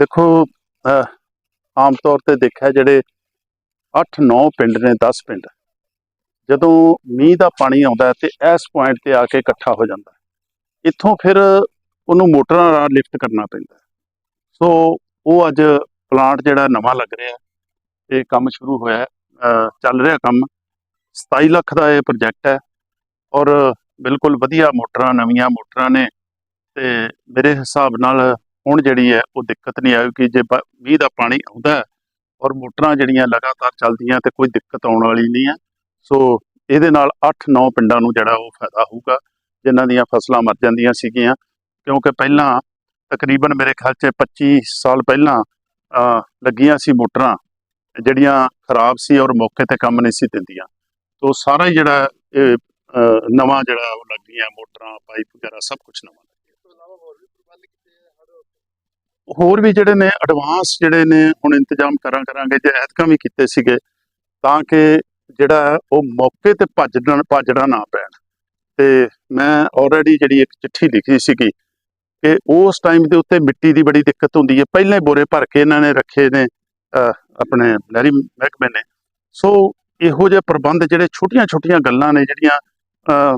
ਦੇਖੋ ਆਮ ਤੌਰ ਤੇ ਦੇਖਿਆ ਜਿਹੜੇ 8-9 ਪਿੰਡ ਨੇ 10 ਪਿੰਡ, ਜਦੋਂ ਮੀਂਹ ਦਾ ਪਾਣੀ ਆਉਂਦਾ ਹੈ ਤੇ ਇਸ ਪੁਆਇੰਟ ਤੇ ਆ ਕੇ ਇਕੱਠਾ ਹੋ ਜਾਂਦਾ ਇੱਥੋਂ ਫਿਰ ਉਹਨੂੰ ਮੋਟਰਾਂ ਨਾਲ ਲਿਫਟ ਕਰਨਾ ਪੈਂਦਾ ਸੋ ਉਹ ਅੱਜ ਪਲਾਂਟ ਜਿਹੜਾ ਨਵਾਂ ਲੱਗ ਰਿਹਾ ਇਹ ਕੰਮ ਸ਼ੁਰੂ ਹੋਇਆ ਚੱਲ ਰਿਹਾ ਕੰਮ। 27 ਲੱਖ ਦਾ ਇਹ ਪ੍ਰੋਜੈਕਟ ਹੈ ਔਰ ਬਿਲਕੁਲ ਵਧੀਆ ਮੋਟਰਾਂ, ਨਵੀਆਂ ਮੋਟਰਾਂ ਨੇ ਤੇ ਮੇਰੇ ਹਿਸਾਬ ਨਾਲ ਹੁਣ ਜਿਹੜੀ ਹੈ ਉਹ ਦਿੱਕਤ ਨਹੀਂ ਆਏਗੀ ਜੇ ਮੀਂਹ ਦਾ ਪਾਣੀ ਆਉਂਦਾ ਔਰ ਮੋਟਰਾਂ ਜਿਹੜੀਆਂ ਲਗਾਤਾਰ ਚੱਲਦੀਆਂ ਤੇ ਕੋਈ ਦਿੱਕਤ ਆਉਣ ਵਾਲੀ ਨਹੀਂ ਹੈ, ਸੋ ਇਹਦੇ ਨਾਲ 8-9 ਪਿੰਡਾਂ ਨੂੰ ਜਿਹੜਾ ਉਹ ਫਾਇਦਾ ਹੋਊਗਾ, ਜਿਨ੍ਹਾਂ ਦੀਆਂ ਫਸਲਾਂ ਮਰ ਜਾਂਦੀਆਂ ਸੀਗੀਆਂ। ਕਿਉਂਕਿ ਪਹਿਲਾਂ ਤਕਰੀਬਨ ਮੇਰੇ ਖਿਆਲ 'ਚ 25 ਸਾਲ ਪਹਿਲਾਂ ਲੱਗੀਆਂ ਸੀ ਮੋਟਰਾਂ, ਜਿਹੜੀਆਂ ਖਰਾਬ ਸੀ ਔਰ ਮੌਕੇ ਤੇ ਕੰਮ ਨਹੀਂ ਸੀ ਦਿੰਦੀਆਂ। ਸੋ ਸਾਰਾ ਹੀ ਜਿਹੜਾ ਇਹ ਨਵਾਂ ਜਿਹੜਾ ਉਹ ਲੱਗੀਆਂ ਮੋਟਰਾਂ, ਪਾਈਪ ਵਗੈਰਾ ਸਭ ਕੁਝ ਨਵਾਂ ਹੋਰ ਵੀ ਜਿਹੜੇ ਨੇ ਐਡਵਾਂਸ ਜਿਹੜੇ ਨੇ ਹੁਣ ਇੰਤਜ਼ਾਮ ਕਰਾਂ ਕਰਾਂਗੇ ਜੇ ਐਤਕਾਂ ਵੀ ਕੀਤੇ ਸੀਗੇ ਤਾਂ ਕਿ ਜਿਹੜਾ ਉਹ ਮੌਕੇ ਤੇ ਭੱਜਣਾ ਭੱਜਣਾ ਨਾ ਪੈਣ। ਤੇ ਮੈਂ ਆਲਰੇਡੀ ਜਿਹੜੀ ਇੱਕ ਚਿੱਠੀ ਲਿਖੀ ਸੀਗੀ ਕਿ ਉਸ ਟਾਈਮ ਦੇ ਉੱਤੇ ਮਿੱਟੀ ਦੀ ਬੜੀ ਦਿੱਕਤ ਹੁੰਦੀ ਹੈ। ਪਹਿਲਾਂ ਹੀ ਬੋਰੇ ਭਰ ਕੇ ਇਹਨਾਂ ਨੇ ਰੱਖੇ ਨੇ ਅਹ, ਆਪਣੇ ਨਹਿਰੀ ਮਹਿਕਮੇ ਨੇ। ਸੋ ਇਹੋ ਜਿਹੇ ਪ੍ਰਬੰਧ ਜਿਹੜੇ ਛੋਟੀਆਂ-ਛੋਟੀਆਂ ਗੱਲਾਂ ਨੇ ਜਿਹੜੀਆਂ ਅਹ,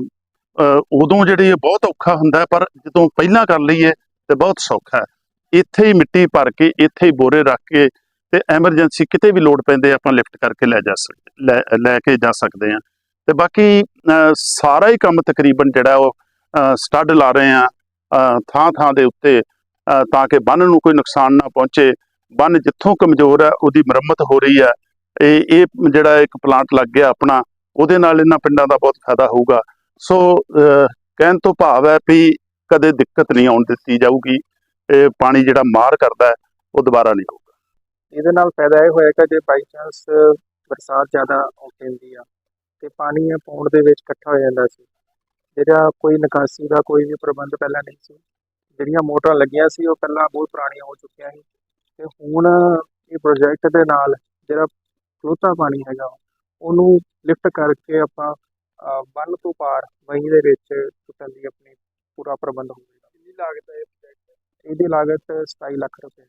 ਅਹ, ਉਦੋਂ ਜਿਹੜੀ ਇਹ ਬਹੁਤ ਔਖਾ ਹੁੰਦਾ ਪਰ ਜਦੋਂ ਪਹਿਲਾਂ ਕਰ ਲਈਏ ਤੇ ਬਹੁਤ ਸੌਖਾ ਹੈ। ਇੱਥੇ ਹੀ ਮਿੱਟੀ ਭਰ ਕੇ, ਇੱਥੇ ਹੀ ਬੋਰੇ ਰੱਖ ਕੇ ਤੇ ਐਮਰਜੈਂਸੀ ਕਿਤੇ ਵੀ ਲੋਡ ਪੈਂਦੇ ਆਪਾਂ ਲਿਫਟ ਕਰਕੇ ਲੈ ਜਾ ਸਕਦੇ ਲੈ ਲੈ ਕੇ ਜਾ ਸਕਦੇ ਹਾਂ। ਤੇ ਬਾਕੀ ਸਾਰਾ ਹੀ ਕੰਮ ਤਕਰੀਬਨ ਜਿਹੜਾ ਉਹ ਸਟੱਡ ਲਾ ਰਹੇ ਆ ਥਾਂ ਥਾਂ ਦੇ ਉੱਤੇ ਤਾਂ ਕਿ ਬੰਨ ਨੂੰ ਕੋਈ ਨੁਕਸਾਨ ਨਾ ਪਹੁੰਚੇ। ਬੰਨ ਜਿੱਥੋਂ ਕਮਜ਼ੋਰ ਹੈ, ਉਹਦੀ ਮੁਰੰਮਤ ਹੋ ਰਹੀ ਹੈ। ਇਹ ਇਹ ਜਿਹੜਾ ਇੱਕ ਪਲਾਂਟ ਲੱਗ ਗਿਆ ਆਪਣਾ, ਉਹਦੇ ਨਾਲ ਇਹਨਾਂ ਪਿੰਡਾਂ ਦਾ ਬਹੁਤ ਫਾਇਦਾ ਹੋਊਗਾ। ਸੋ ਕਹਿਣ ਤੋਂ ਭਾਵ ਹੈ ਵੀ ਕਦੇ ਦਿੱਕਤ ਨਹੀਂ ਆਉਣ ਦਿੱਤੀ ਜਾਊਗੀ, ਇਹ ਪਾਣੀ ਜਿਹੜਾ ਮਾਰ ਕਰਦਾ ਉਹ ਦੁਬਾਰਾ ਨਹੀਂ ਹੋਊਗਾ। ਇਹਦੇ ਨਾਲ ਫਾਇਦਾ ਇਹ ਹੋਇਆ ਕਿ ਜੇ ਬਾਈ ਚਾਂਸ ਬਰਸਾਤ ਜ਼ਿਆਦਾ ਔਖੀ ਹੁੰਦੀ ਆ, ਤੇ ਪਾਣੀ ਇਹ ਪੌਂਡ ਦੇ ਵਿੱਚ ਇਕੱਠਾ ਹੋ ਜਾਂਦਾ ਸੀ। ਜਿਹੜਾ ਕੋਈ ਨਿਕਾਸੀ ਦਾ ਕੋਈ ਵੀ ਪ੍ਰਬੰਧ ਪਹਿਲਾਂ ਨਹੀਂ ਸੀ। ਜਿਹੜੀਆਂ ਮੋਟਰਾਂ ਲੱਗੀਆਂ ਸੀ, ਉਹ ਪਹਿਲਾਂ ਬਹੁਤ ਪੁਰਾਣੀਆਂ ਹੋ ਚੁੱਕੀਆਂ ਸੀ। ਤੇ ਹੁਣ ਇਹ ਪ੍ਰੋਜੈਕਟ ਦੇ ਨਾਲ ਜਿਹੜਾ ਫਲੋਤਾ ਪਾਣੀ ਹੈਗਾ, ਉਹਨੂੰ ਲਿਫਟ ਕਰਕੇ ਆਪਾਂ ਬੰਨ ਤੋਂ ਪਾਰ ਵਹੀਂ ਦੇ ਵਿੱਚ ਸੁੱਟਣ ਦੀ ਪੂਰਾ ਪ੍ਰਬੰਧ ਹੋਵੇਗਾ ਕਿੰਨੀ ਲਾਗਤ ਹੈ ਇਹ ਪ੍ਰੋਜੈਕਟ ਇਹਦੀ ਲਾਗਤ 27 ਲੱਖ ਰੁਪਏ ਹੈ।